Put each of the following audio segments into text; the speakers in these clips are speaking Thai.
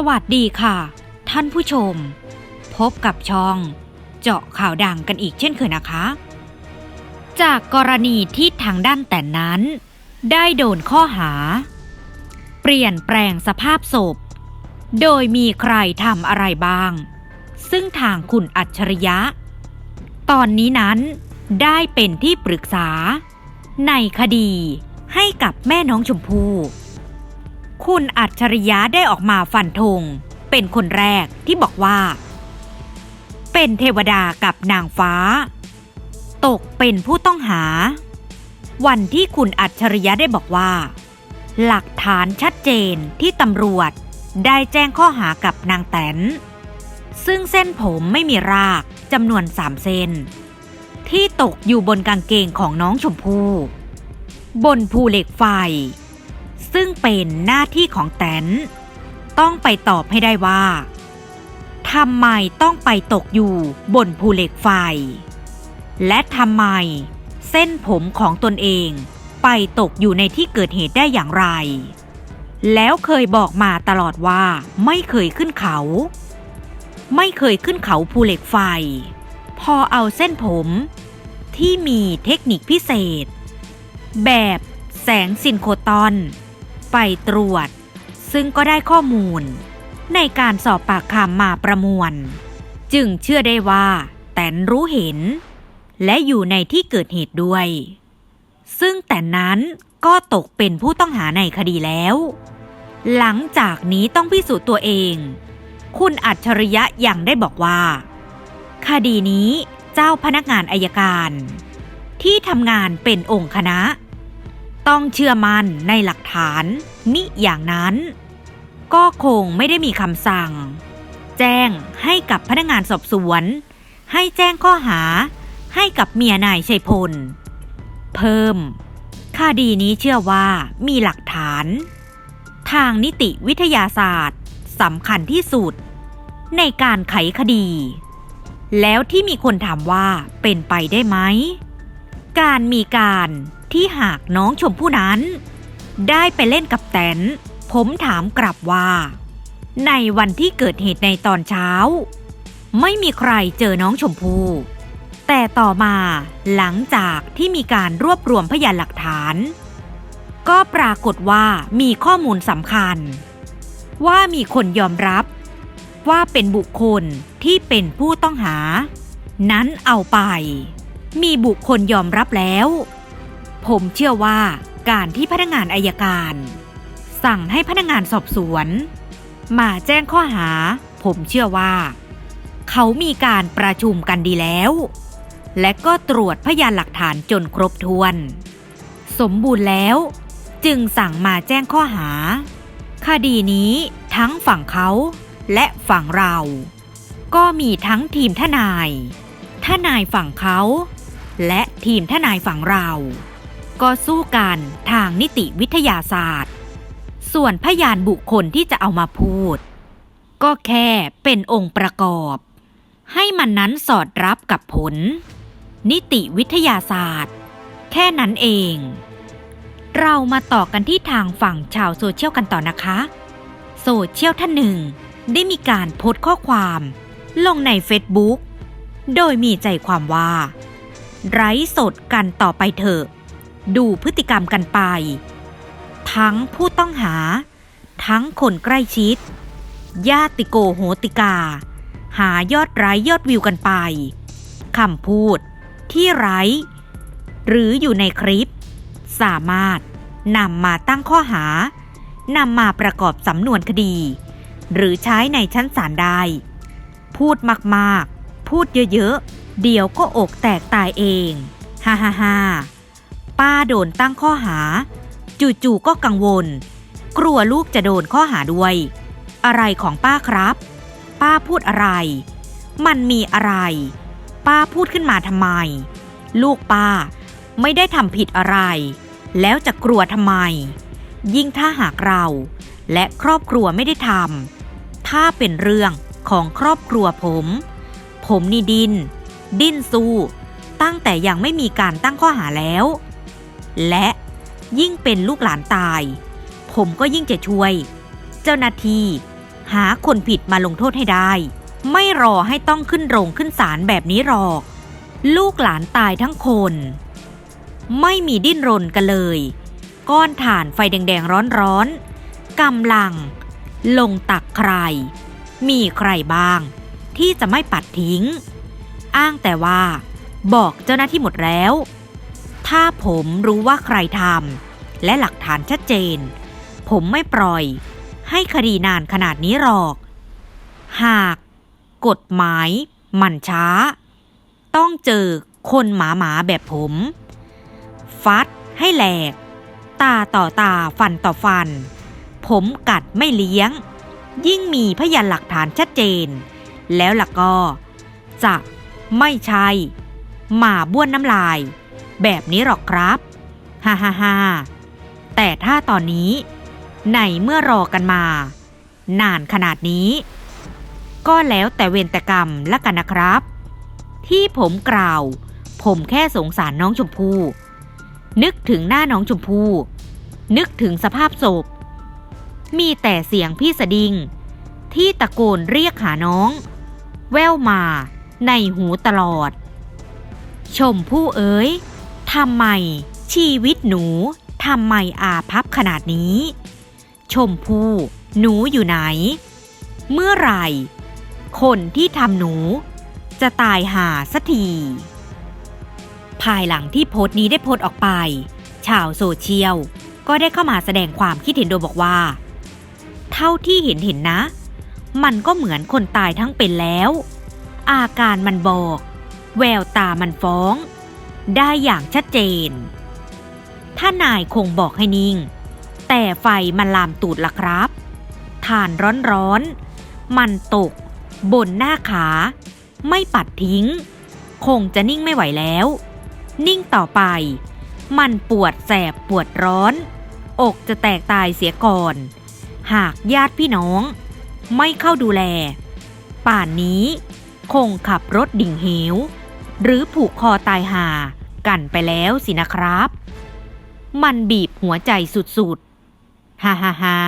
สวัสดีค่ะ ท่านผู้ชม พบกับช่อง เจาะข่าวดังกันอีกเช่นเคยนะคะ จากกรณีที่ทางด้านแต่นั้น ได้โดนข้อหา เปลี่ยนแปลงสภาพศพ โดยมีใครทำอะไรบ้าง ซึ่งทางคุณอัจฉริยะ ตอนนี้นั้นได้เป็นที่ปรึกษา ในคดีให้กับแม่น้องชมพู่ คุณอัจฉริยะได้ออกมาฟันธงเป็นคนแรกที่บอกว่า เป็นเทวดากับนางฟ้า ตกเป็นผู้ต้องหา วันที่คุณอัจฉริยะได้บอกว่า หลักฐานชัดเจนที่ตำรวจได้แจ้งข้อหากับนางแตน ซึ่งเส้นผมไม่มีรากจำนวนสามเส้น ที่ตกอยู่บนกางเกงของน้องชมพู่บนภูเหล็กไฟ ซึ่งเป็นหน้าที่ของแตนต้องไปตอบให้ได้ว่าทำไมต้องไปตกอยู่บนภูเหล็กไฟ และทำไมเส้นผมของตนเองไปตกอยู่ในที่เกิดเหตุได้อย่างไร แล้วเคยบอกมาตลอดว่าไม่เคยขึ้นเขา ไม่เคยขึ้นเขาภูเหล็กไฟ พอเอาเส้นผม ที่มีเทคนิคพิเศษ แบบแสงซินโคตอน ไปตรวจ ซึ่งก็ได้ข้อมูล ในการสอบปากคำมาประมวล จึงเชื่อได้ว่า แตนรู้เห็น และอยู่ในที่เกิดเหตุด้วย ซึ่งแต่นั้นก็ตกเป็นผู้ต้องหาในคดีแล้ว หลังจากนี้ต้องพิสูจน์ตัวเอง คุณอัจฉริยะยังได้บอกว่า คดีนี้เจ้าพนักงานอายการ ที่ทำงานเป็นองค์คณะ ต้องเชื่อมั่นในหลักฐาน มิอย่างนั้น ก็คงไม่ได้มีคำสั่ง แจ้งให้กับพนักงานสอบสวน ให้แจ้งข้อหาให้กับเมียนายชัยพล เพิ่มคดีนี้เชื่อว่ามีหลักฐาน ทางนิติวิทยาศาสตร์สำคัญที่สุด ในการไขคดี แล้วที่มีคนถามว่าเป็นไปได้ไหม การมีการ ที่หากน้องชมพู่นั้น ได้ไปเล่นกับแตน ผมถามกลับว่า ในวันที่เกิดเหตุในตอนเช้า ไม่มีใครเจอน้องชมพู่แต่ต่อมาหลังจากที่มีการรวบรวมพยานหลักฐาน ก็ปรากฏว่ามีข้อมูลสำคัญ ว่ามีคนยอมรับ ว่าเป็นบุคคลที่เป็นผู้ต้องหา นั้นเอาไป มีบุคคลยอมรับแล้ว ผมเชื่อว่าการที่พนักงานอายการ สั่งให้พนักงานสอบสวน มาแจ้งข้อหา ผมเชื่อว่า เขามีการประชุมกันดีแล้ว และก็ตรวจพยานหลักฐานจนครบถ้วน สมบูรณ์แล้ว จึงสั่งมาแจ้งข้อหา คดีนี้ทั้งฝั่งเขาและฝั่งเรา ก็มีทั้งทีมทนาย ทนายฝั่งเขา และทีมทนายฝั่งเรา ก็สู้กันทางนิติวิทยาศาสตร์ ส่วนพยานบุคคลที่จะเอามาพูด ก็แค่เป็นองค์ประกอบ ให้มันนั้นสอดรับกับผล นิติวิทยาศาสตร์ แค่นั้นเอง เรามาต่อกันที่ทางฝั่งชาวโซเชียลกันต่อนะคะ โซเชียลท่านหนึ่งได้มีการโพสต์ข้อความลงในเฟซบุ๊กโดยมีใจความว่า ไร้สดกันต่อไปเถอะ ดูพฤติกรรมกันไป ทั้งผู้ต้องหา ทั้งคนใกล้ชิด ญาติโกโหติกา หายอดไร้ยอดวิวกันไปคำพูดที่ไร้ หรืออยู่ในคลิป สามารถนำมาตั้งข้อหานำมาประกอบสำนวนคดี หรือใช้ในชั้นศาลได้ พูดมาก ๆ พูดเยอะ ๆ เดี๋ยวก็อกแตกตายเอง ฮ่าฮ่าฮ่า ป้าโดนตั้งข้อหา จู่ๆก็กังวล กลัวลูกจะโดนข้อหาด้วย อะไรของป้าครับ ป้าพูดอะไร มันมีอะไร ป้าพูดขึ้นมาทำไม ลูกป้าไม่ได้ทำผิดอะไร แล้วจะกลัวทำไม ยิ่งถ้าหากเรา และครอบครัวไม่ได้ทำถ้าเป็นเรื่องของครอบครัวผม ผมนี่ดิน ดิ้นสู้ ตั้งแต่ยังไม่มีการตั้งข้อหาแล้ว และยิ่งเป็นลูกหลานตาย ผมก็ยิ่งจะช่วย เจ้าหน้าที่หาคนผิดมาลงโทษให้ได้ ไม่รอให้ต้องขึ้นโรงขึ้นศาลแบบนี้หรอก ลูกหลานตายทั้งคน ไม่มีดิ้นรนกันเลย ก้อนถ่านไฟแดงๆร้อนๆกำลัง ลงตักใคร มีใครบ้าง ที่จะไม่ปัดทิ้ง อ้างแต่ว่า บอกเจ้าหน้าที่หมดแล้ว ถ้าผมรู้ว่าใครทำและหลักฐานชัดเจน ผมไม่ปล่อย ให้คดีนานขนาดนี้หรอก หาก กฎหมาย มันช้า ต้องเจอคนหมาหมาแบบผม ฟัดให้แหลก ตาต่อตาฟันต่อฟัน ผมกัดไม่เลี้ยง ยิ่งมีพยานหลักฐานชัดเจน แล้วล่ะก็ จะไม่ใช่หมาบ้วนน้ำลาย แบบนี้หรอกครับฮ่าฮ่าฮ่าแต่ถ้าตอนนี้ในเมื่อรอกันมา นานขนาดนี้ ก็แล้วแต่เวรแต่กรรมละกันนะครับ ที่ผมกล่าว ผมแค่สงสารน้องชมพู่นึกถึงหน้าน้องชมพู่นึกถึงสภาพศพ มีแต่เสียงพี่สดิง ที่ตะโกนเรียกหาน้อง แววมาในหูตลอด ชมพู่เอ๋ย ทำไม ชีวิตหนูทำไมอาพับขนาดนี้ ชมพู่หนูอยู่ไหน เมื่อไหร่ คนที่ทำหนู จะตายหาสักทีภายหลังที่โพสต์นี้ได้โพสต์ออกไป ชาวโซเชียลก็ได้เข้ามาแสดงความคิดเห็นโดยบอกว่า เท่าที่เห็นเห็นนะ มันก็เหมือนคนตายทั้งเป็นแล้ว อาการมันบอก แววตามันฟ้อง ได้อย่างชัดเจน ถ้านายคงบอกให้นิ่ง แต่ไฟมันลามตูดละครับถ่านร้อนๆ มันตก บนหน้าขา ไม่ปัดทิ้ง คงจะนิ่งไม่ไหวแล้ว นิ่งต่อไป มันปวดแสบปวดร้อน อกจะแตกตายเสียก่อน หากญาติพี่น้อง ไม่เข้าดูแล ป่านนี้ คงขับรถดิ่งเหว หรือผูกคอตายห่า กันไปแล้วสินะครับ มันบีบหัวใจสุดๆ ฮ่าฮ่าฮ่า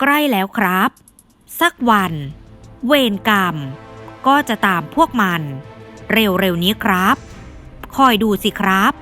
ใกล้แล้วครับ สักวัน เวรกรรม ก็จะตามพวกมัน เร็วๆนี้ครับ คอยดูสิครับ